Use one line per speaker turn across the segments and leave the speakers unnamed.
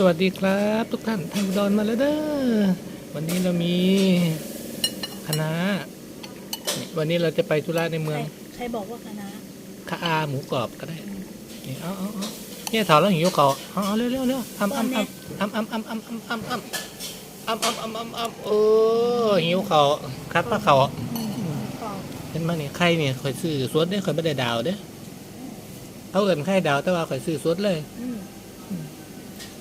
สวัสดีครับ ทุกท่านทางอุดอนมาแล้วเด้อวันนี้เรามีคณะนี่วันนี้เราจะไปธุระใน
ใค
เมื
ร
อง
ใครบอกว่าคณะ
คาอาหมูกรอบก็ได้นี่เอาเอาเอาเนี่ยถอดแล้วหิวเขาเอาเอาเร็วเร็วเร็วทำทำทำทำทำทำทำทำทำทำทำทำทำทำทำทำโอ้หิวเขาคัดปลาเขา
อืมกรอบ
เห็นไหมนี่ไข่เนี่ยข่อยซื้อสดเด้อข่อยไม่ได้ดาวเด้อเขาเอินไข่ดาวแต่ว่าข่อยซื้อสดเลย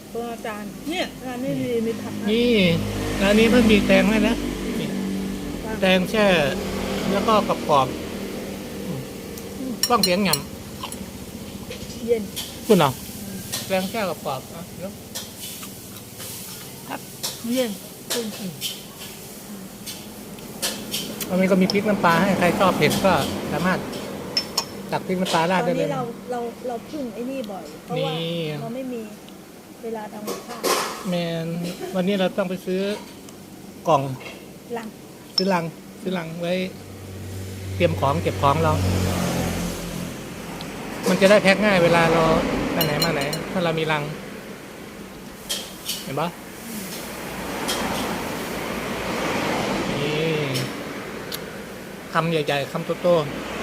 อืมตัวอาจารย์ เนี่ยร้านนี้มีมีผักนะ
นี่ร้านนี้เพิ่งมีแตงให้นะนี่แตงแช่ แล้วก็กรอบกรอบๆอืมฟังเสียงหย
เย็นำ
คุณเนาะแตงแช่กรอบกรอบๆอะเดี๋ยว
เย็นคุณ
อันนี้ก็มีพริกน้ำปลาให้ใครชอบเผ็ดก็สามารถตักพริกน้ำปลา
ต
รา
อ
ด
น
ได้เล
นี้
ย
เราเราเราพึ่งไอ้นี่บ่อย เพราะว่า
นี่
เราไม่มี เวลาทำกับข้าว
แมนวันนี้เราต้องไปซื้อกล่อง
ลัง
ซื้อลังซื้อลังไว้ เตรียมของเก็บของเรา มันจะได้แพ็คง่ายเวลาเราไปไหนมาไหน ถ้าเรามีลัง เห็นปะนี่คำใหญ่ๆคำโตๆ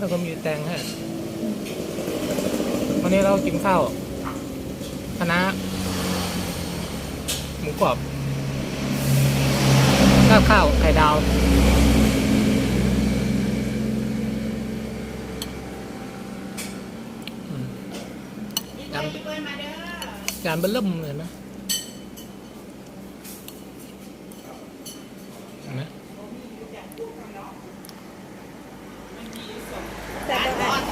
แล้วก็มีแตงให้วันนี้เรากินข้าวคณะหมูกรอบราดข้าวไข่ดาวอืมจานจานเบลเริ่มเลยไหมเห็นไหม
แต่แบบ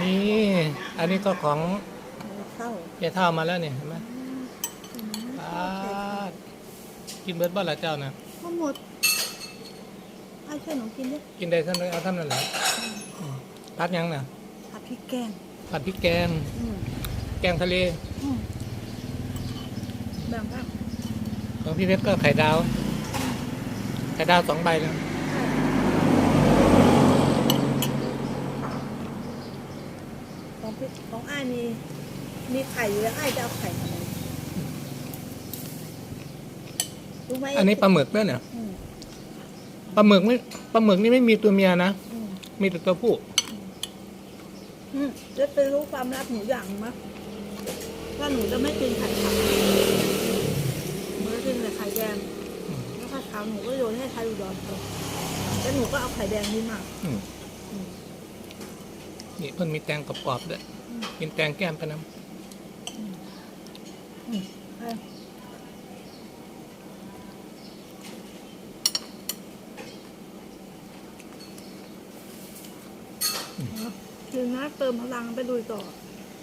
นี่ อันนี้ก็ของ
เข้า
เจ้าเท่ามาแล้วเนี่ยเห็นไหม
อืม
ปาดกินเบิร์ดบ้านละเจ้านะ
ทั้งหมดให้ช่วยหนูกินด้วย
กินได้ท่านเอาท่านนั่นแหละอืมพัดยังน่ะ
ผัดพริกแกง
ผัดพริกแกง
อืม
แกงทะเล
อืมแบ่งครับ
ของพี่เพชรก็ไข่ดาว ไข่ดาวสองใบแล้
ของพี่ของอ้ายมีมีไข่อยู่แล้วอ้ายจะเอาไข่ทำไมรู้ไหม
อันนี้ปลาหมึกด้วยเนี่ย
อืม
ปลาหมึกไม่ปลาหมึกนี่ไม่มีตัวเมียนะ
อืม
มีแต่ตัวผู้
อืมจะไปรู้ความลับหนูอย่างมั้ยว่าหนูจะไม่กินไข่ขาวหนูจะกินแต่ไข่แดง
อืม
แล้วไข่ขาวหนูก็โยนให้ไทยอุดรไปแล้วหนูก็เอาไข่แดงนี่มา
อืม
อืม
นี่เพิ่นมีแตงกรอบๆด้วย
อืม
กินแตงแก้มไปน้
ใช่คืนนะเติมพลังไปดูต่อ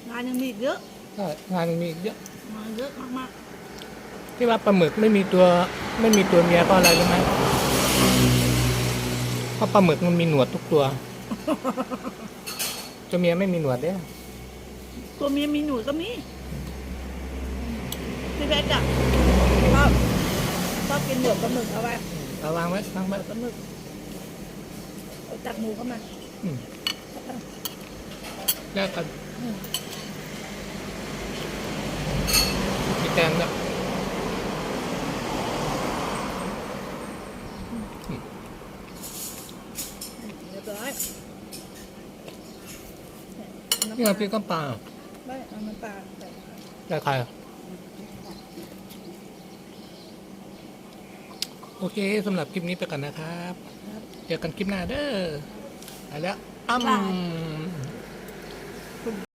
งานยังมีอีกเยอะำ
ก็งานมีอีกเยอะ
งานเยอะมาก
ที่ว่าปลาหมึกไม่มีตัวไม่มีตัวเมียเพราะอะไรรู้ไหมเพราะปลาหมึกมันมีหนวดทุกตัว ตัวเมียไม่มีหนวดเด้อ
ๆตัวเมียมีหนูก็มีพี่แบ๊กอะชอบชอบกินหนวดปลาหมึกเอาไว้
เอาวางไว้วาง
หน
ไว้
วดปลาหมึกเอาจับหมูเข้ามา
อืมแล้วกัน
อืม
มีแตงด้วย
เรียบร้อย
นี่เราพริกน้ำปลา
ไม่เอาน้ำปลาใส่
ได้ใครโอเคสำหรับคลิปนี้ไปก่อนนะครับ
ครับ
เจอกันคลิปหน้าเด้อไปแล้วอ้ำ